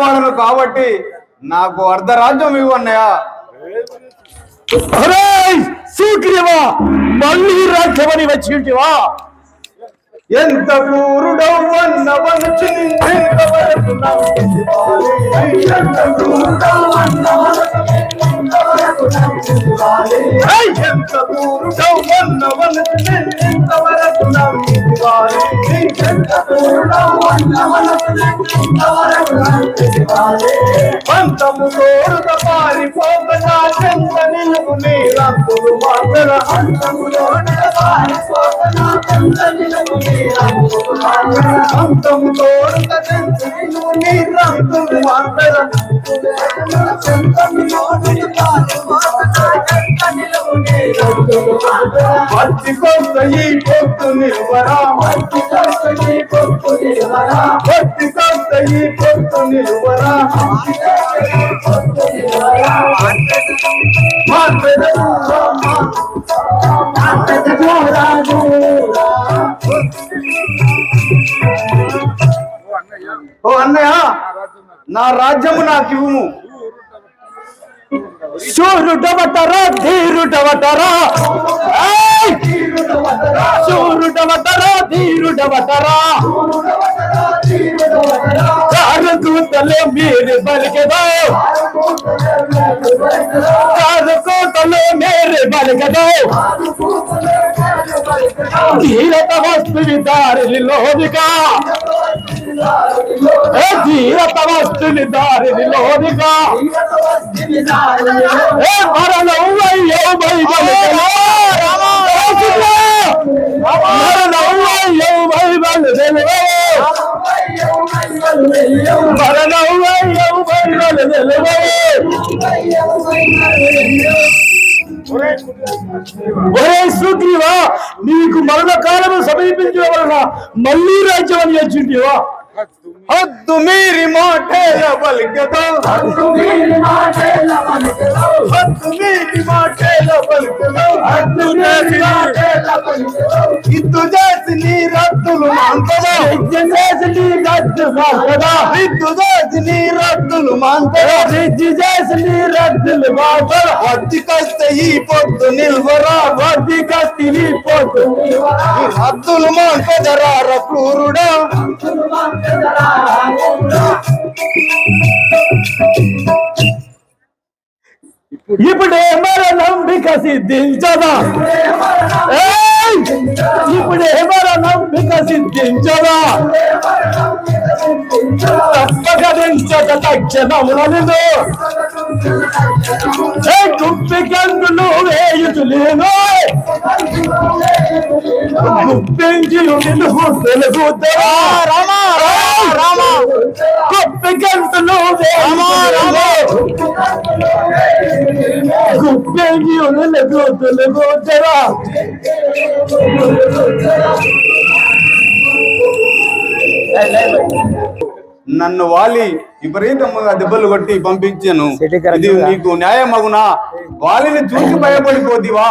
వాడను కాబట్టి నాకు అర్ధరాజ్యం ఇవ్వన్నయ్య. ఒరేయ్ సూగ్రీవా మళ్ళీ రాజ్యమని వచ్చి ఉంటివా ఎంత నమ్మితివాలి. ఎంత నిన్నెంతవరకు నమ్మితివాలి. ఏయ్! ఎంత కూరుడవన్నవనుచు నిన్నెంతవరకు నమ్మితివాలి. పంతము తోడుత పారిపోకగా చెంత మాత్ర అంతము తోడుత పారిపోకగా చెంత అంతము తోడుత చెంత కొత్త ఈ పొత్తు నిలువరా మట్టి కొత్త ఈ పొత్తు నిలువరా మట్టి కొత్త ఈ పొత్తు నిలువరా ఓ అన్నయ్య నా రాజ్యము నాకు ఇవ్వుము శూరుడవటరా ధీరుడవటరా ఏయ్! శూరుడవటరా ధీరుడవటరా కారుకూతలే మీరు బలికెదో. కారుకూతలే మీరు బలికెదో. ధీరత వస్తువి దారిలోదిగా ఏ ధీరత వస్తుని దారిని లోదిగా ఏ మరణం అయ్యో బైబిల్ మరణం అయ్యో బైబిల్ తెలుగు మరణం అయ్యో బైబిల్ తెలుగు ఒరే సుగ్రీవా నీకు మరణ కాలము సమీపించడం వలన మళ్ళీ రాజ్యం అని వచ్చింటివా హద్దు మీరి మాటేల బలికతో హద్దు మీరి మాటేల బలికతో హద్దు చేసి ఇద్దు చేసి నీ రద్దులు మాంతదా చేసి నీ రద్దు కదా ఇద్దు చేసి నీ రద్దులు మాంతదా రిజ్జి చేసి నీ రద్దులు మాత్రం వద్ది కస్తే ఈ పొద్దు నిల్వరా వడ్డీ కత్తి నీ పోతు ఈ రద్దులు మాంతదరా క్రూరుడా ఇప్పుడే మరణం వికసిద్ధించదా ఏయ్! ఇప్పుడే మరణం వికసిద్ధించదా తప్పగదించక తక్షణములను ఏ గుప్పి కందులు వేయుతులేను రామా రామా నన్ను వాలి విపరీతంగా దెబ్బలు కొట్టి పంపించాను. ఇది నీకు న్యాయమగునా? వాలిని చూసి భయపడిపోతివా?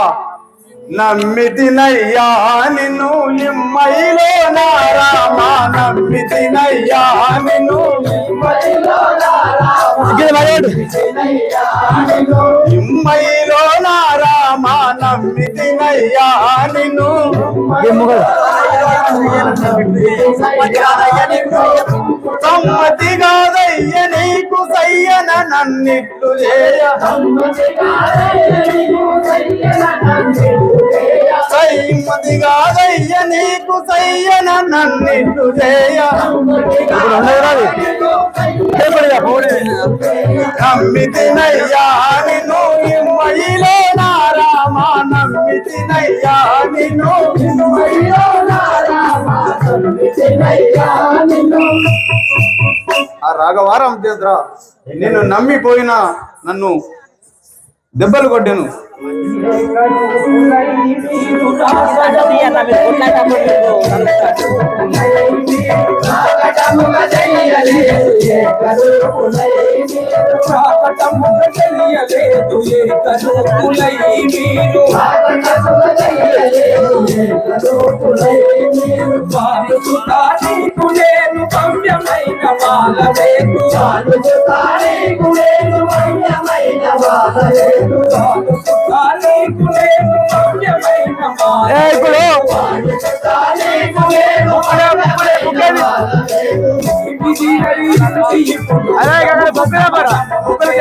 నమ్మితినయ్యా నిన్ను ఇమ్మయిలో నా రామా నమ్మితినయ్యా నిన్ను ఇమ్మయిలో నా రామా నమ్మితినయ్యా నిన్ను సమ్మతి కాదయ్య నీకు సయ్యన నన్నిట్లు చేయ. సమ్మతి కాదయ్య నీకు సయ్యన నన్నిట్లు నమ్మితినయ్యా నిన్ను ఇమ్మయిలో నా రామా నమ్మితినయ్యా నిన్ను ఇమ్మయిలో నా రామా నమ్మితినయ్యా నిన్ను రాఘవారం చేద్రా నిన్ను నమ్మిపోయిన నన్ను దెబ్బలు కొట్టాను. తెలియలేదు ఏ కనుకులై మీరు వాడుతున్నా నీకు నేను గమ్యమైన మాలవేటు వాడుతున్నా నీకు నేను నీకు నేను నీకు నేను అరే ఇక్కడ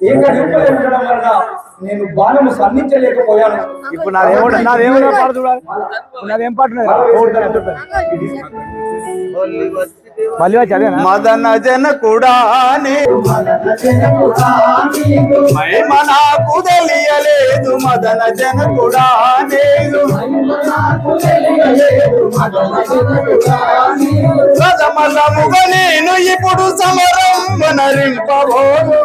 వలన నేను బాణము సంధించలేకపోయాను. ఇప్పుడు నాదేమో నాదేమో పాట చూడాలి నాదేం పాట? మళ్ళీ వచ్చి మదన జన కూడా మహిమ నాకు తెలియలేదు మదన జన కూడా నేను ప్రథమలముగా నేను ఇప్పుడు సమరం నరింపబోను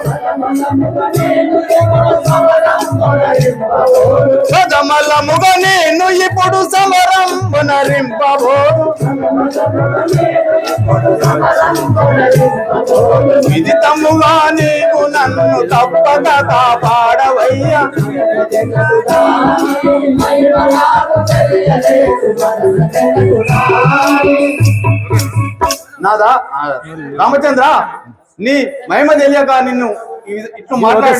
నేను ఇప్పుడు సమరం నరింపబోను విదితముగా నీవు నన్ను తప్పక కాపాడవయ్యా నాదా రామచంద్ర నీ మహిమ తెలియక నిన్ను ఇట్లు మాట్లాడి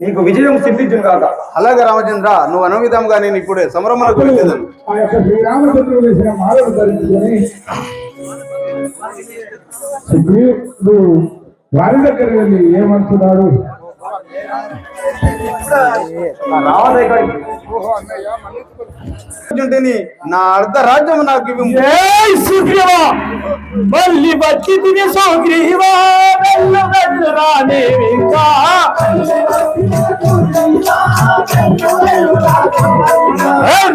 నీకు విజయం సిద్ధించును కాక. అలాగే రామచంద్ర నువ్వు అను విధంగా నేను ఇప్పుడు సమరములకు వెళ్ళేదను ఆ యొక్క శ్రీరామచంద్రుడు వేసిన మాలను ధరించుకొని సుగ్రీవుడు వారి దగ్గర వెళ్ళి ఏమంటున్నాడు ఉంటేని నా అర్ధ రాజ్యం నాకు సుగ్రీవా మళ్ళీ వచ్చి తిని సుగ్రీవా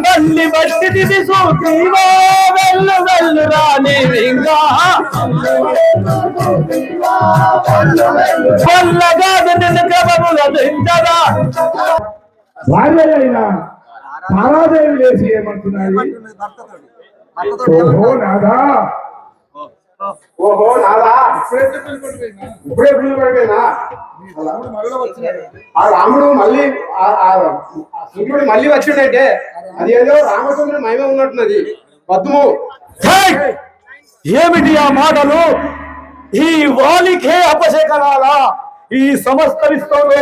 మళ్ళీ వచ్చి తిని సుగ్రీవా వెళ్ళు వెళ్ళు రాని ఇంకా. వల్లగాదు నిన్ను కబముల దించదా. భార్య అయిన తారాదేవి లేచి ఏమంటున్నాడు? ఓహో నాదా? ఓహో నాదా? ఇప్పుడే పిల్లలు పడిపోయినా ఆ రాముడు మళ్ళీ ఆ- ఆ సూర్యుడు మళ్ళీ వచ్చిండంటే. అది ఏదో రామచంద్రుడు మహిమ ఉన్నట్టున్నది. పద్ము! ఏమిటి ఆ మాటలు? ఈ వాలికే అపశకనాల ఈ సమస్త విశ్వంలో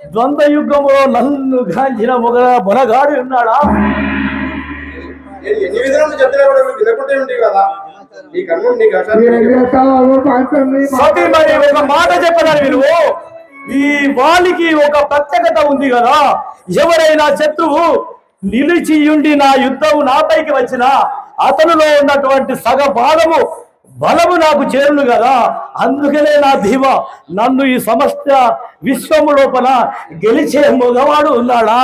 ద్వంద్వ యుగంలో నన్ను గాంచిన మొగ మొనగాడు ఉన్నాడా? నేను ఎన్ని విధాలు చెప్తున్నా కూడా నువ్వు వినకుంటే ఉంటాయి కదా. నీ కన్ను నీకు అసలు సతీ మరి ఒక మాట చెప్పడానికి నువ్వు ఈ వాలికి ఒక ప్రత్యేకత ఉంది కదా. ఎవరైనా శత్రువు నిలిచి ఉండి నా యుద్ధం నాపైకి వచ్చిన అతనిలో ఉన్నటువంటి సగ భాగము బలము నాకు చేరును కదా. అందుకనే నా ధీమ నన్ను ఈ సమస్త విశ్వము లోపల గెలిచే మగవాడు ఉన్నాడా?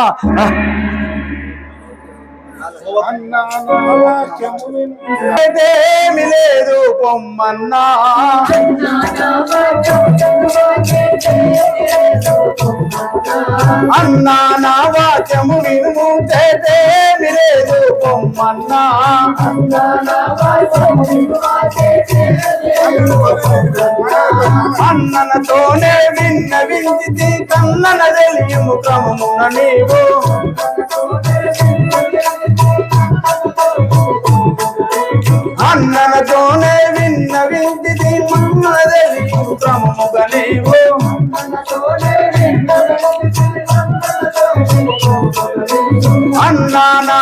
ఏమీ లేదు పొమ్మన్నా అన్నా నా వాక్యము వినుము తేదేమి లేదు పొమ్మన్నా అన్ననతోనే విన్న వించితి కన్నన తెలియము క్రమమున నీవు. అన్నా